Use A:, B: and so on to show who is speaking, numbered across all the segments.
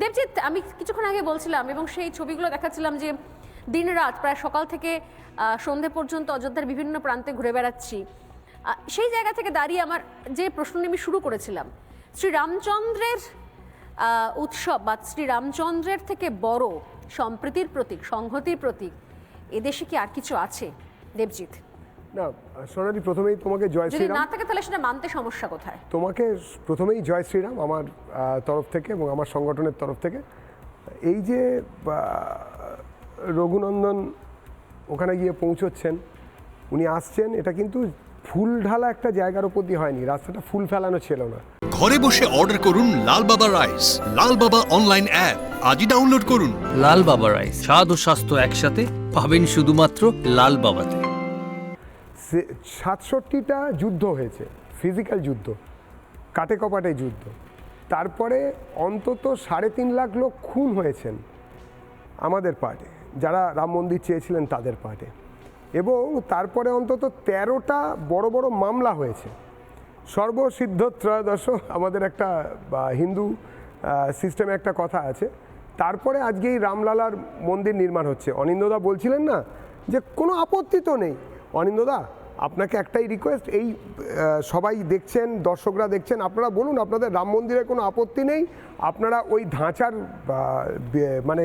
A: দেবজিৎ, আমি কিছুক্ষণ আগে বলছিলাম এবং সেই ছবিগুলো দেখাচ্ছিলাম যে দিন রাত প্রায় সকাল থেকে সন্ধে পর্যন্ত অযোধ্যার বিভিন্ন প্রান্তে ঘুরে বেড়াচ্ছি। সেই জায়গা থেকে দাঁড়িয়ে আমার যে প্রশ্ন আমি শুরু করেছিলাম শ্রী রামচন্দ্রের উৎসব বা শ্রী রামচন্দ্রের থেকে বড় সম্প্রীতির প্রতীক, সংহতির প্রতীক এদেশে কি আর কিছু আছে? দেবজিৎ।
B: না সোনালি প্রথমেই তোমাকে জয় শ্রীরাম।
A: না থাকে তাহলে সেটা মানতে সমস্যা কোথায়?
B: তোমাকে প্রথমেই জয় শ্রীরাম আমার তরফ থেকে এবং আমার সংগঠনের তরফ থেকে। এই যে রঘুনন্দন ওখানে গিয়ে পৌঁছচ্ছেন উনি আসছেন এটা কিন্তু ফুল ঢালা একটা জায়গার উপর দিয়ে হয়নি রাস্তাটা ফুল ফেলানো ছিল না।
C: ঘরে বসে অর্ডার করুন লাল বাবা রাইস লাল বাবা অনলাইন অ্যাপ আজই ডাউনলোড করুন।
D: লাল বাবা রাইস স্বাদ ও স্বাস্থ্য একসাথে পাবেন শুধুমাত্র লাল বাবাতে।
B: সাতষট্টিটা যুদ্ধ হয়েছে ফিজিক্যাল যুদ্ধ, কাটে কপাটে যুদ্ধ। তারপরে অন্তত সাড়ে তিন লাখ লোক খুন হয়েছেন আমাদের পার্টে, যারা রাম মন্দির চেয়েছিলেন তাদের পার্টে। এবং তারপরে অন্তত তেরোটা বড় বড় মামলা হয়েছে। সর্বসিদ্ধ ত্রয়োদশ আমাদের একটা হিন্দু সিস্টেমে একটা কথা আছে। তারপরে আজকে এই রামলালার মন্দির নির্মাণ হচ্ছে। অনিন্দদা বলছিলেন না যে কোনো আপত্তি তো নেই। অনিন্দদা আপনাকে একটাই রিকোয়েস্ট এই সবাই দেখছেন, দর্শকরা দেখছেন, আপনারা বলুন, আপনাদের রাম মন্দিরে কোনো আপত্তি নেই? আপনারা ওই ধাঁচার মানে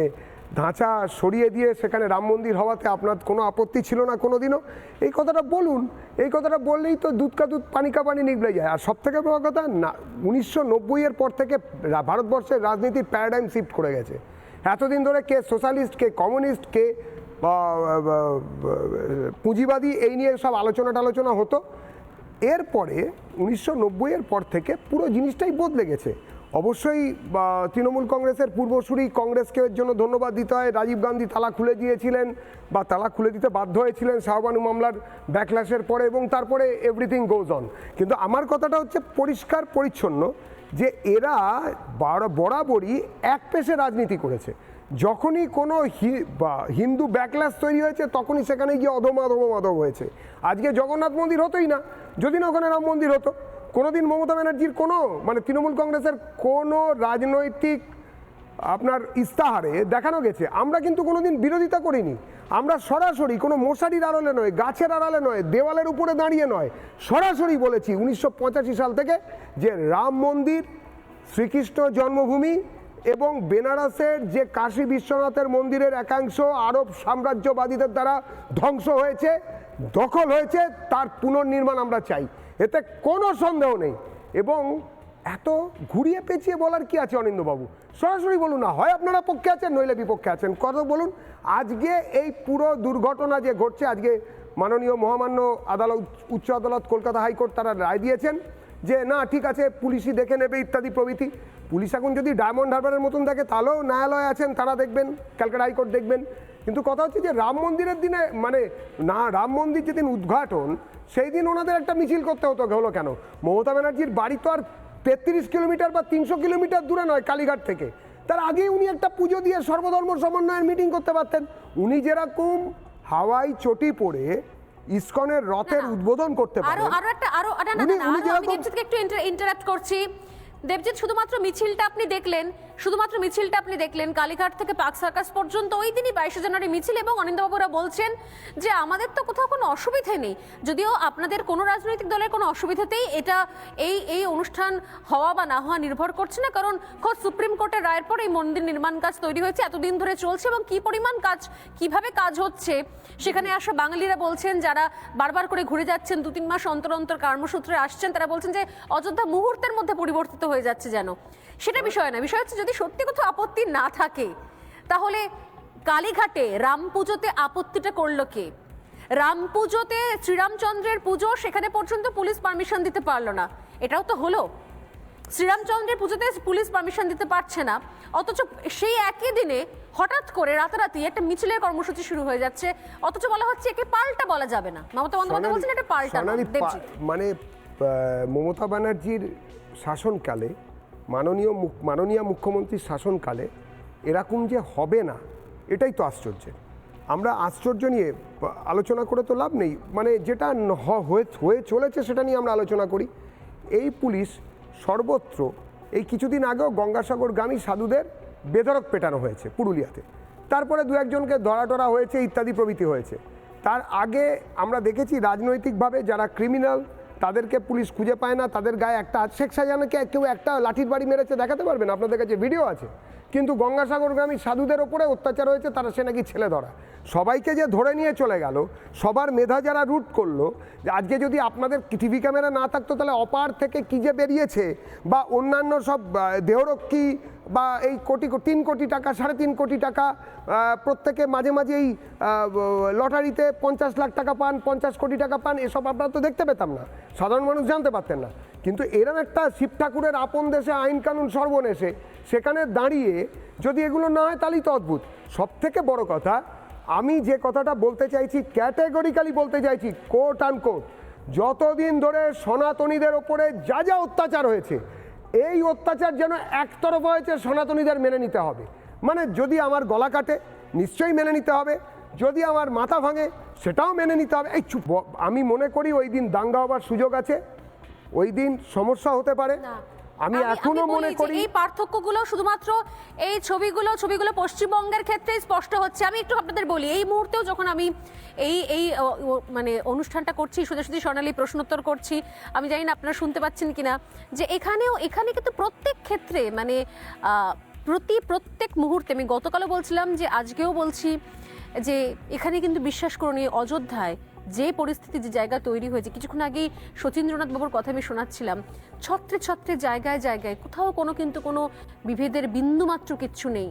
B: ধাঁচা সরিয়ে দিয়ে সেখানে রাম মন্দির হওয়াতে আপনার কোনো আপত্তি ছিল না কোনো দিনও এই কথাটা বলুন, এই কথাটা বললেই তো দুধকা দুধ, পানি কা পানি নিগলে যায়। আর সব থেকে বড় কথা, না, উনিশশো নব্বইয়ের পর থেকে ভারতবর্ষের রাজনীতির প্যারাডাইম শিফট করে গেছে। এতদিন ধরে কে সোশ্যালিস্ট কে কমিউনিস্ট কে পুঁজিবাদী এই নিয়ে সব আলোচনা টালোচনা হতো। এরপরে উনিশশো নব্বইয়ের পর থেকে পুরো জিনিসটাই বদলে গেছে। অবশ্যই তৃণমূল কংগ্রেসের পূর্বসূরি কংগ্রেসকে এর জন্য ধন্যবাদ দিতে হয়। রাজীব গান্ধী তালা খুলে দিয়েছিলেন বা তালা খুলে দিতে বাধ্য হয়েছিলেন শাহবানু মামলার ব্যাকলাসের পরে এবং তারপরে এভরিথিং গোজ অন কিন্তু আমার কথাটা হচ্ছে পরিষ্কার, পরিচ্ছন্ন। যে এরা বরাবরই এক পেশে রাজনীতি করেছে। যখনই কোনো হিন্দু ব্যাকলাস তৈরি হয়েছে, তখনই সেখানে গিয়ে অধমাধম মাধব হয়েছে। আজকে জগন্নাথ মন্দির হতোই না। যদি না ওখানে রাম মন্দির হতো, কোনোদিন মমতা ব্যানার্জির কোনো মানে তৃণমূল কংগ্রেসের কোনো রাজনৈতিক আপনার ইস্তাহারে দেখানো গেছে। আমরা কিন্তু কোনোদিন বিরোধিতা করিনি। আমরা সরাসরি, কোনো মশারির আড়ালে নয়, গাছের আড়ালে নয়, দেওয়ালের উপরে দাঁড়িয়ে নয়, সরাসরি বলেছি উনিশশো পঁচাশি সাল থেকে যে রাম মন্দির, শ্রীকৃষ্ণ জন্মভূমি এবং বেনারসের যে কাশী বিশ্বনাথের মন্দিরের একাংশ আরব সাম্রাজ্যবাদীদের দ্বারা ধ্বংস হয়েছে, দখল হয়েছে, তার পুনর্নির্মাণ আমরা চাই। এতে কোনো সন্দেহ নেই এবং এত ঘুরিয়ে পেঁচিয়ে বলার কি আছে অনিন্দবাবু সরাসরি বলুন না, হয় আপনারা পক্ষে আছেন, নইলে বিপক্ষে আছেন। কত বলুন, আজকে এই পুরো দুর্ঘটনা যে ঘটছে, আজকে মাননীয় মহামান্য আদালত, উচ্চ আদালত, কলকাতা হাইকোর্ট তারা রায় দিয়েছেন যে, না, ঠিক আছে, পুলিশই দেখে নেবে ইত্যাদি প্রভৃতি। পুলিশ এখন যদি ডায়মন্ড হারবারের মতন দেখে, তাহলেও ন্যায়ালয় আছেন, তারা দেখবেন, ক্যালকাটা হাইকোর্ট দেখবেন। কিন্তু কথা হচ্ছে যে, রাম মন্দিরের দিনে মানে না, রাম মন্দির যেদিন উদ্ঘাটন, সেই দিন ওনাদের একটা মিছিল করতে হতো, হলো কেন? মমতা ব্যানার্জির বাড়ি তো আর তেত্রিশ কিলোমিটার বা তিনশো কিলোমিটার দূরে নয় কালীঘাট থেকে। তার আগে উনি একটা পুজো দিয়ে সর্বধর্ম সমন্বয়ের মিটিং করতে পারতেন। উনি যেরকম হাওয়াই চটি পড়ে ইসকনের রথের উদ্বোধন করতে
A: আরও
B: পারেন
A: আরও একটা আরও না না আমি একটু ইন্টারাপ্ট করছি। দেবজিৎ, শুধুমাত্র মিছিলটা আপনি দেখলেন, শুধুমাত্র মিছিলটা আপনি দেখলেন, কালীঘাট থেকে পাক সার্কাস পর্যন্ত ওই দিনই বাইশে জানুয়ারি মিছিল এবং অনিন্দবাবুরা বলছেন যে আমাদের তো কোথাও কোনো অসুবিধে নেই। যদিও আপনাদের কোনো রাজনৈতিক দলের কোনো অসুবিধাতেই এটা এই এই অনুষ্ঠান হওয়া বা না হওয়া নির্ভর করছে না। কারণ খোদ সুপ্রিম কোর্টের রায়ের পর এই মন্দির নির্মাণ কাজ তৈরি হয়েছে, এতদিন ধরে চলছে এবং কি পরিমাণ কাজ, কীভাবে কাজ হচ্ছে, সেখানে আসা বাঙালিরা বলছেন, যারা বারবার করে ঘুরে যাচ্ছেন দু তিন মাস অন্তর অন্তর কর্মসূত্রে আসছেন, তারা বলছেন যে অযোধ্যা মুহূর্তের মধ্যে পরিবর্তিত হয়ে যাচ্ছে যেন। সেটা বিষয় না বিষয় হচ্ছে যদি সত্যি কোথাও আপত্তি না থাকে তাহলে কালীঘাটে রাম পুজোতে আপত্তিটা করল কে? রাম পুজোতে শ্রীরামচন্দ্রের পুজো সেখানে পর্যন্ত পুলিশ পারমিশন দিতে পারল না। এটাও তো হলো। শ্রীরামচন্দ্রের পুজোতে পুলিশ পারমিশন দিতে পারছে না। অথচ সেই একই দিনে হঠাৎ করে রাতারাতি একটা মিছিলের কর্মসূচি শুরু হয়ে যাচ্ছে। অথচ বলা হচ্ছে একে পাল্টা বলা যাবে না। মমতা বন্দ্যোপাধ্যায় বলছেন এটা পাল্টা
B: মানে মমতা ব্যানার্জির শাসনকালে, মাননীয় মুখ- মাননীয় মুখ্যমন্ত্রীর শাসনকালে এরকম যে হবে না, এটাই তো আশ্চর্যের। আমরা আশ্চর্য নিয়ে আলোচনা করে তো লাভ নেই। মানে যেটা হয়ে চলেছে সেটা নিয়ে আমরা আলোচনা করি। এই পুলিশ সর্বত্র, এই কিছুদিন আগেও গঙ্গাসাগর গঙ্গাসাগরগামী সাধুদের বেধরক পেটানো হয়েছে পুরুলিয়াতে। তারপরে দু একজনকে ধরা টরা হয়েছে, ইত্যাদি প্রভৃতি হয়েছে। তার আগে আমরা দেখেছি রাজনৈতিকভাবে যারা ক্রিমিনাল তাদেরকে পুলিশ খুঁজে পায় না, তাদের গায়ে একটা শেখ শাহজাহানকে কেউ একটা লাঠির বাড়ি মেরেছে, দেখাতে পারবেন আপনাদের কাছে ভিডিও আছে। কিন্তু গঙ্গাসাগর গ্রামী সাধুদের ওপরে অত্যাচার হয়েছে, তারা সে নাকি ছেলে ধরা। সবাইকে যে ধরে নিয়ে চলে গেল, সবার মেধা যারা রুট করল আজকে যদি আপনাদের টিভি ক্যামেরা না থাকতো, তাহলে অপার থেকে কী যে বেরিয়েছে? বা অন্যান্য সব দেহরক্ষী বা এই কোটি তিন কোটি টাকা, সাড়ে তিন কোটি টাকা প্রত্যেকে মাঝে মাঝে এই লটারিতে পঞ্চাশ লাখ টাকা পান, পঞ্চাশ কোটি টাকা পান, এসব আপনারা তো দেখতে পেতাম না। সাধারণ মানুষ জানতে পারতেন না। কিন্তু এরম একটা শিব ঠাকুরের আপন দেশে আইন কানুন সর্বনেশে সেখানে দাঁড়িয়ে যদি এগুলো না হয় তাহলেই তো অদ্ভুত। সব থেকে বড় কথা, আমি যে কথাটা বলতে চাইছি, ক্যাটেগরিক্যালি বলতে চাইছি কোট আন কোট যতদিন ধরে সনাতনীদের ওপরে যা যা অত্যাচার হয়েছে এই অত্যাচার যেন একতরফ হয়েছে, সনাতনীদের মেনে নিতে হবে। মানে যদি আমার গলা কাটে, নিশ্চয়ই মেনে নিতে হবে। যদি আমার মাথা ভাঙে, সেটাও মেনে নিতে হবে। এই চুপ, আমি মনে করি ওই দিন দাঙ্গা হবার সুযোগ আছে। ওই দিন সমস্যা হতে পারে। আমি
A: এখনও
B: মনে করি
A: এই পার্থক্যগুলো শুধুমাত্র এই ছবিগুলো ছবিগুলো পশ্চিমবঙ্গের ক্ষেত্রে স্পষ্ট হচ্ছে। আমি একটু আপনাদের বলি এই মুহূর্তেও যখন আমি এই এই মানে অনুষ্ঠানটা করছি সোজাসুজি সোনালী প্রশ্নোত্তর করছি আমি জানি না আপনারা শুনতে পাচ্ছেন কিনা যে এখানেও এখানে কিন্তু প্রত্যেক ক্ষেত্রে মানে আহ, প্রতি প্রত্যেক মুহূর্তে আমি গতকালও বলছিলাম যে আজকেও বলছি যে এখানে কিন্তু বিশ্বাস করুন, এই অযোধ্যায় যে পরিস্থিতি, যে জায়গা তৈরি হয়েছে, কিছুক্ষণ আগেই সতীন্দ্রনাথ বাবুর কথা আমি শোনাচ্ছিলাম, ছত্রে ছত্রে জায়গায় জায়গায় কোথাও কোনো কিন্তু কোনো বিভেদের বিন্দুমাত্র কিচ্ছু নেই।